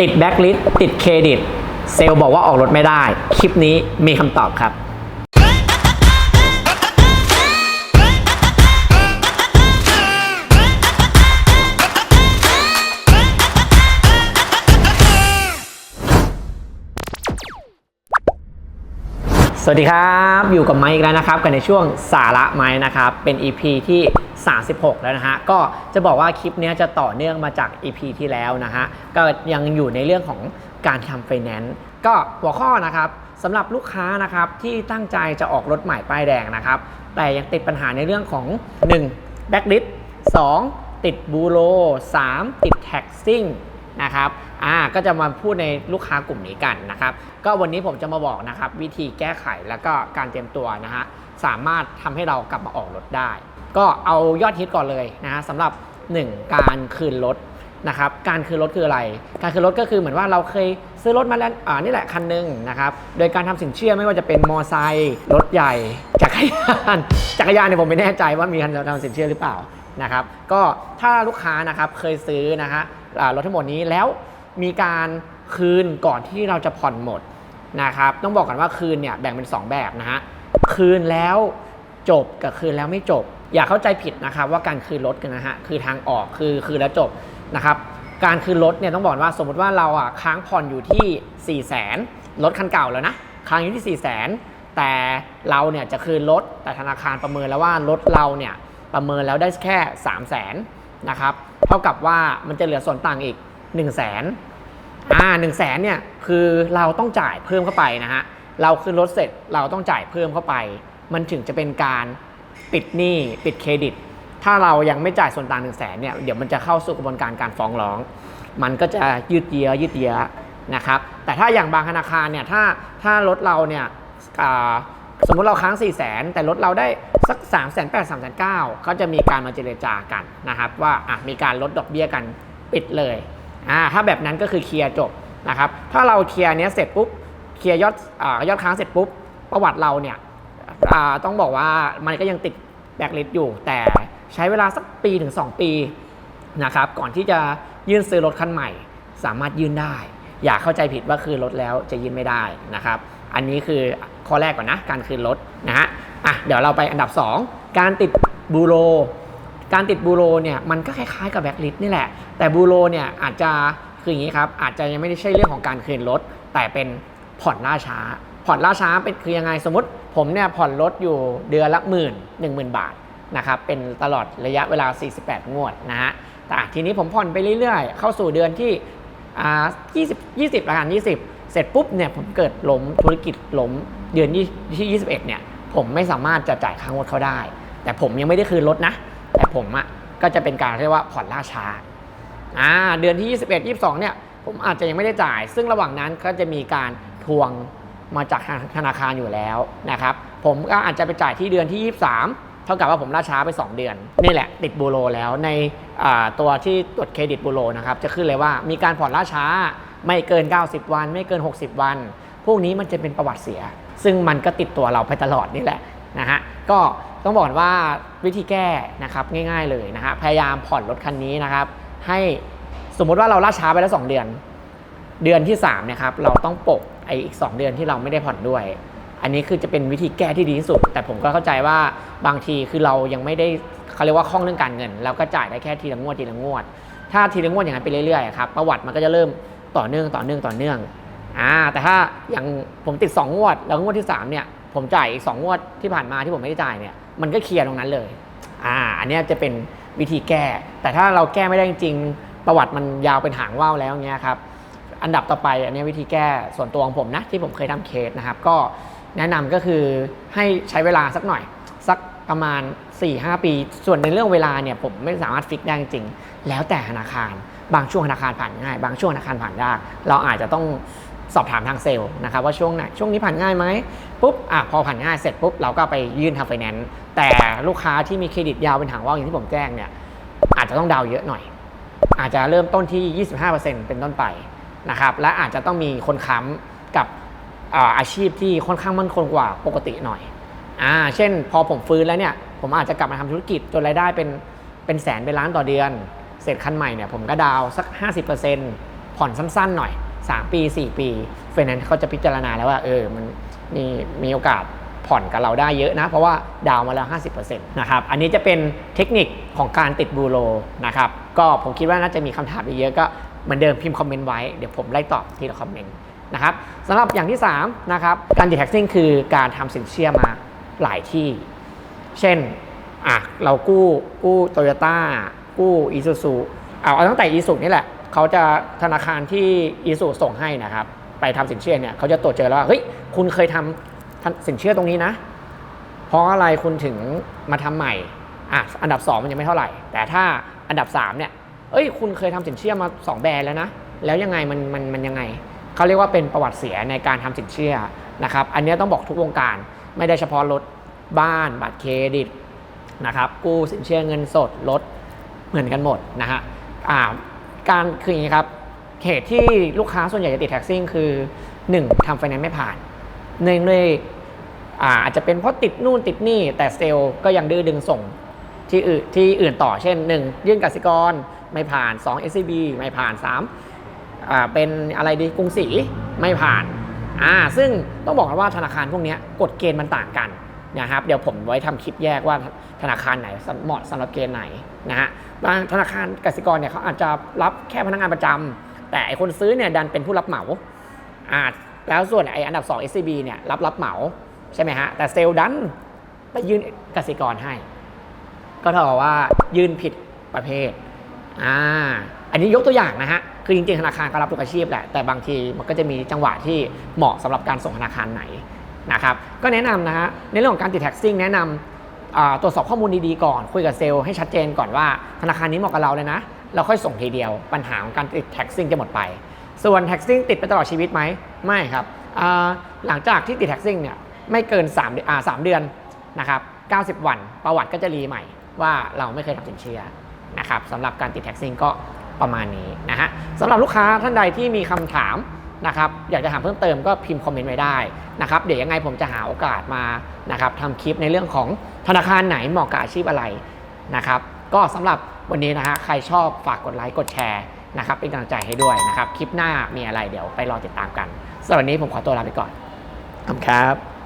ติดแบ็กลิสติดเครดิต เซลล์บอกว่าออกรถไม่ได้ คลิปนี้มีคำตอบครับสวัสดีครับ อยู่กับไมค์อีกแล้วนะครับ กันในช่วงสาระไม้นะครับ เป็น EP ที่ 36 แล้วนะฮะ ก็จะบอกว่าคลิปนี้จะต่อเนื่องมาจาก EP ที่แล้วนะฮะ ก็ยังอยู่ในเรื่องของการทำไฟแนนซ์ก็หัวข้อนะครับสำหรับลูกค้านะครับที่ตั้งใจจะออกรถใหม่ป้ายแดงนะครับ แต่ยังติดปัญหาในเรื่องของ 1. แบ็กลิส2ติดบูโร 3. ติดแท็กซิ่งนะครับอ่าก็จะมาพูดในลูกค้ากลุ่มนี้กันนะครับ ก็วันนี้ผมจะมาบอกนะครับ วิธีแก้ไขแล้วก็การเตรียมตัวนะฮะสามารถทำให้เรากลับมาออกรถได้ ก็เอายอดฮิตก่อนเลยนะฮะสำหรับ 1 การคืนรถนะครับการคืนรถคืออะไร การคืนรถก็คือเหมือนว่าเราเคยซื้อรถมาแล้วอ่านี่แหละคันหนึ่งนะครับโดยการทำสินเชื่อไม่ว่าจะเป็นมอไซค์รถใหญ่ จักรยานจักรยานเนี่ยผมไม่แน่ใจว่ามีการทำสินเชื่อหรือเปล่านะครับก็ถ้าลูกค้านะครับเคยซื้อนะฮะรถทั้งหมดนี้แล้วมีการคืนก่อนที่เราจะผ่อนหมดนะครับต้องบอกก่อนว่าคืนเนี่ยแบ่งเป็น 2 แบบนะฮะคืนแล้วจบกับคืนแล้วไม่จบ อย่าเข้าใจผิดนะครับว่าการคืนรถกันนะฮะคือทางออกคือคืนแล้วจบนะครับการคืนรถเนี่ยต้องบอกว่าสมมติว่าเราอะค้างผ่อนอยู่ที่4ี่แสนรถคันเก่าแล้วนะค้างอยู่ที่4ี่แสนแต่เราเนี่ยจะคืนรถแต่ธนาคารประเมินแล้วว่ารถเราเนี่ยประเมินแล้วได้แค่ 3 0 0แสนนะครับเท่ากับว่ามันจะเหลือส่วนต่างอีก 1 0 0 0 0แสนอ่าหนึ่งแสนเนี่ยคือเราต้องจ่ายเพิ่มเข้าไปนะฮะเราคืนรถเสร็จเราต้องจ่ายเพิ่มเข้าไป มันถึงจะเป็นการ ปิดหนี้ปิดเครดิต ถ้าเรายังไม่จ่ายส่วนต่างหนึ่งแสนเนี่ยเดี๋ยวมันจะเข้าสู่กระบวนการการฟ้องร้อง มันก็จะยืดเยื้อยืดเยื้อนะครับแต่ถ้าอย่างบางธนาคารเนี่ยถ้าถ้ารถเราเนี่ยสมมุติเราค้าง 4 0 0แสนแต่รถเราได้สัก 3 8 0 0 0 3 9 0 0 0เขาจะมีการมาเจรจากันนะครับว่าอะมีการลดดอกเบี้ยกันปิดเลยอ่าถ้าแบบนั้นก็คือเคลียร์จบนะครับถ้าเราเคลียร์เนี้ยเสร็จปุ๊บเคลียร์ยอดอยอดค้างเสร็จปุ๊บประวัติเราเนี่ย ต้องบอกว่ามันก็ยังติดแบ็กลิสต์อยู่แต่ใช้เวลาสักปีถึง 2 ปีนะครับก่อนที่จะยื่นซื้อรถคันใหม่ สามารถยื่นได้ อย่าเข้าใจผิดว่าคืนรถแล้วจะยื่นไม่ได้นะครับ อันนี้คือข้อแรกก่อนนะการคืนรถนะฮะอะเดี๋ยวเราไปอันดับ 2 การติดบูโร การติดบูโรเนี่ยมันก็คล้ายๆกับแบ็กลิสต์นี่แหละ แต่บูโรเนี่ยอาจจะคืออย่างนี้ครับอาจจะยังไม่ได้ใช่เรื่องของการคืนรถแต่เป็นผ่อนล่าช้า ผ่อนล่าช้าเป็นคือยังไงสมมติผมเนี่ยผ่อนรถอยู่เดือนละหมื่นหนึ่งหมื่นบาทนะครับเป็นตลอดระยะเวลา 48 งวดนะฮะแต่ทีนี้ผมผ่อนไปเรื่อยๆ เข้าสู่เดือนที่อ่า20 20ละกัน20 เสร็จปุ๊บเนี่ยผมเกิดล้มธุรกิจล้มเดือนที่21เนี่ยผมไม่สามารถจะจ่ายค่างวดเขาได้ แต่ผมยังไม่ได้คืนรถนะ แต่ผมอะ่ะก็จะเป็นการเรียกว่าผ่อนล่าช้าอ่าเดือนที่ 21 22เนี่ยผมอาจจะยังไม่ได้จ่าย ซึ่งระหว่างนั้นก็จะมีการทวง มาจากธนาคารอยู่แล้วนะครับ ผมก็อาจจะไปจ่ายที่เดือนที่ 23 เท่ากับว่าผมล่าช้าไป 2 เดือน นี่แหละติดบูโรแล้วในตัวที่ตรวจเครดิตบูโรนะครับ จะขึ้นเลยว่ามีการผ่อนล่าช้าไม่เกิน 90 วัน ไม่เกิน 60 วัน พวกนี้มันจะเป็นประวัติเสีย ซึ่งมันก็ติดตัวเราไปตลอดนี่แหละนะฮะก็ต้องบอกว่าวิธีแก้นะครับง่าย ๆเลยนะฮะพยายามผ่อนรถคันนี้นะครับให้สมมุติว่าเราล่าช้าไปแล้ว 2 เดือน เดือนที่3เนี่ยครับเราต้องปกไออีก 2 เดือนที่เราไม่ได้ผ่อนด้วย อันนี้คือจะเป็นวิธีแก้ที่ดีที่สุด แต่ผมก็เข้าใจว่าบางทีคือเรายังไม่ได้เขาเรียกว่าคล่องเรื่องการเงิน เราก็จ่ายได้แค่ทีละงวดทีละงวด ถ้าทีละงวดอย่างนั้นไปเรื่อยๆครับประวัติมันก็จะเริ่มต่อเนื่องต่อเนื่องต่อเนื่องอ่าแต่ถ้าอย่างผมติด 2 งวด แล้วงวดที่3เนี่ยผมจ่ายอีก2งวดที่ผ่านมาที่ผมไม่ได้จ่ายเนี่ยมันก็เคลียร์ตรงนั้นเลยอ่าอันนี้จะเป็นวิธีแก้ แต่ถ้าเราแก้ไม่ได้จริงๆประวัติมันยาวเป็นหางว่าวแล้วเงี้ยครับ อันดับต่อไปอันนี้วิธีแก้ส่วนตัวของผมนะที่ผมเคยทำเคสนะครับ ก็แนะนำก็คือให้ใช้เวลาสักหน่อย สักประมาณ 4-5 ปี ส่วนในเรื่องเวลาเนี่ยผมไม่สามารถฟิกได้จริง แล้วแต่ธนาคาร บางช่วงธนาคารผ่านง่าย บางช่วงธนาคารผ่านยากเราอาจจะต้องสอบถามทางเซลล์นะครับว่าช่วงไหนช่วงนี้ผ่านง่ายไหมปุ๊บอะพอผ่านง่ายเสร็จปุ๊บเราก็ไปยื่นทางไฟแนนซ์แต่ลูกค้าที่มีเครดิตยาวเป็นหางว่าวอย่างที่ผมแจ้งเนี่ยอาจจะต้องดาวเยอะหน่อย อาจจะเริ่มต้นที่ 25%เป็นต้นไป นะครับและอาจจะต้องมีคนค้ำกับอาชีพที่ค่อนข้างมั่นคงกว่าปกติหน่อยอ่าเช่น พอผมฟื้นแล้วเนี่ยผมอาจจะกลับมาทำธุรกิจจนรายได้เป็นเป็นแสนเป็นล้านต่อเดือน เสร็จคันใหม่เนี่ยผมก็ดาวสัก 50%ผ่อนสั้นๆหน่อย 3 ปี 4 ปีเฟนนั้นเขาจะพิจารณาแล้วว่าเออมันมีมีโอกาสผ่อนกับเราได้เยอะนะ เพราะว่าดาวมาแล้ว 50%นะครับอันนี้จะเป็นเทคนิคของการติดบูโรนะครับก็ผมคิดว่าน่าจะมีคำถามอีกเยอะก็ เหมือนเดิมพิมพ์คอมเมนต์ไว้เดี๋ยวผมไล่ตอบทีละคอมเมนต์นะครับสำหรับอย่างที่3นะครับการดิแท็กซิ่งคือการทำสินเชื่อมาหลายที่ เช่นอะเรากู้กู้โตโยต้ากู้อีซูซูเอาเอาตั้งแต่อีซูนี่แหละเขาจะธนาคารที่อีซูส่งให้นะครับ ไปทำสินเชื่อเนี่ยเขาจะตรวจเจอแล้วว่าเฮ้ยคุณเคยทำทำสินเชื่อตรงนี้นะ เพราะอะไรคุณถึงมาทำใหม่อะอันดับ 2 มันยังไม่เท่าไหร่ แต่ถ้าอันดับ3เนี่ย เอ้ย คุณเคยทำสินเชื่อมา 2 แบรนด์แล้วนะ แล้วยังไงมันมันมันยังไง เขาเรียกว่าเป็นประวัติเสียในการทำสินเชื่อนะครับ อันนี้ต้องบอกทุกวงการ ไม่ได้เฉพาะรถบ้าน บัตรเครดิตนะครับกู้สินเชื่อเงินสดลดเหมือนกันหมดนะฮะการคืออย่างนี้ครับเหตุที่ลูกค้าส่วนใหญ่จะติดแท็กซี่คือ 1ทำไฟแนนซ์ไม่ผ่านหนึ่งเลยอาอาจจะเป็นเพราะติดนู่นติดนี่แต่เซลล์ก็ยังดื้อดึงส่งที่อื่นที่อื่นต่อเช่น 1 ยื่นกสิกร ไม่ผ่าน 2 SCB ไม่ผ่าน3อ่าเป็นอะไรดีกรุงศรีไม่ผ่านอ่าซึ่งต้องบอกกันว่าธนาคารพวกนี้กฎเกณฑ์มันต่างกันนะครับเดี๋ยวผมไว้ทำคลิปแยกว่าธนาคารไหนเหมาะสำหรับเกณฑ์ไหนนะฮะบางธนาคารกสิกรเนี่ยเขาอาจจะรับแค่พนักงานประจำแต่ไอคนซื้อเนี่ยดันเป็นผู้รับเหมาอ่าแล้วส่วนไออันดับ 2 SCB เนี่ยรับรับเหมาใช่ไหมฮะแต่เซลล์ดันไปยื่นกสิกรให้ ก็เท่ากับว่ายื่นผิดประเภท อ่าอันนี้ยกตัวอย่างนะฮะ คือจริงๆธนาคารก็รับทุกอาชีพแหละ แต่บางทีมันก็จะมีจังหวะที่เหมาะสำหรับการส่งธนาคารไหนนะครับ ก็แนะนำนะฮะ ในเรื่องของการติดแท็กซิ่งแนะนำตรวจสอบข้อมูลดีๆก่อน คุยกับเซลล์ให้ชัดเจนก่อนว่าธนาคารนี้เหมาะกับเราเลยนะ เราค่อยส่งทีเดียว ปัญหาของการติดแท็กซิ่งจะหมดไป ส่วนแท็กซิ่งติดไปตลอดชีวิตไหม ไม่ครับ หลังจากที่ติดแท็กซิ่งเนี่ยไม่เกิน3เดือนอ่า3เดือนนะครับ90 วัน ประวัติก็จะรีใหม่ว่าเราไม่เคยทำสินเชื่อ นะครับสำหรับการติดแท็กซิ่งก็ประมาณนี้นะฮะสำหรับลูกค้าท่านใดที่มีคำถามนะครับอยากจะถามเพิ่มเติมก็พิมพ์คอมเมนต์ไว้ได้นะครับเดี๋ยวยังไงผมจะหาโอกาสมานะครับทำคลิปในเรื่องของธนาคารไหนเหมาะกับอาชีพอะไรนะครับก็สำหรับวันนี้นะฮะใครชอบฝากกดไลค์กดแชร์นะครับเป็นกำลังใจให้ด้วยนะครับคลิปหน้ามีอะไรเดี๋ยวไปรอติดตามกันสำหรับวันนี้ผมขอตัวลาไปก่อนขอบคุณครับ